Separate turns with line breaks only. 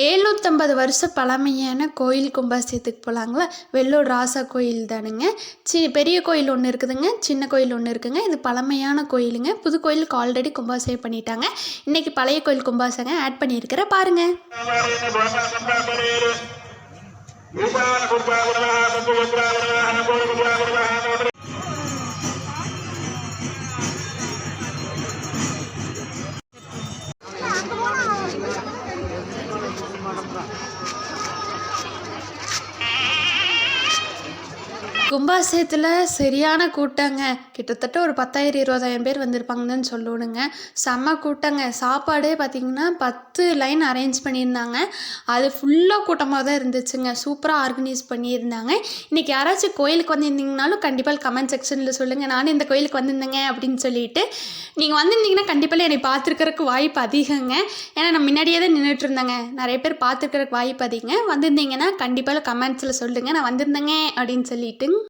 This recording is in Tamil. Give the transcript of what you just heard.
ஏழ்நூற்றம்பது வருஷ பழமையான கோயில் கும்பாசியத்துக்கு போகலாங்களா வெள்ளூர் ராசா கோயில் தானுங்க சி பெரிய கோயில் ஒன்று இருக்குதுங்க சின்ன கோயில் ஒன்று இருக்குங்க இது பழமையான கோயிலுங்க புது கோயிலுக்கு ஆல்ரெடி கும்பாசியம் பண்ணிட்டாங்க இன்றைக்கி பழைய கோயில் கும்பாசங்க ஆட் பண்ணியிருக்கிற பாருங்கள் 了。கும்பாசயத்தில் சரியான கூட்டங்க. கிட்டத்தட்ட ஒரு பத்தாயிரம் இருபதாயிரம் பேர் வந்திருப்பாங்கன்னு சொல்லணுங்க செம்ம கூட்டங்க. சாப்பாடே பார்த்திங்கன்னா பத்து லைன் அரேஞ்ச் பண்ணியிருந்தாங்க. அது ஃபுல்லாக கூட்டமாக தான் இருந்துச்சுங்க. சூப்பராக ஆர்கனைஸ் பண்ணியிருந்தாங்க. இன்றைக்கி யாராச்சும் கோயிலுக்கு வந்திருந்தீங்கனாலும் கண்டிப்பாக கமெண்ட் செக்ஷனில் சொல்லுங்கள் நானும் இந்த கோயிலுக்கு வந்திருந்தேங்க அப்படின்னு சொல்லிட்டு நீங்கள் வந்திருந்தீங்கன்னா கண்டிப்பாக என்னை பார்த்துருக்கறக்கு வாய்ப்பு அதிகங்க. ஏன்னா நான் முன்னாடியே தான் நின்றுட்டு இருந்தேங்க. நிறைய பேர் பார்த்துருக்கறக்கு வாய்ப்பு அதிகங்க. வந்திருந்தீங்கன்னா கண்டிப்பாக கமெண்ட்ஸில் சொல்லுங்கள் நான் வந்திருந்தேங்க அப்படின்னு சொல்லிட்டுங்க.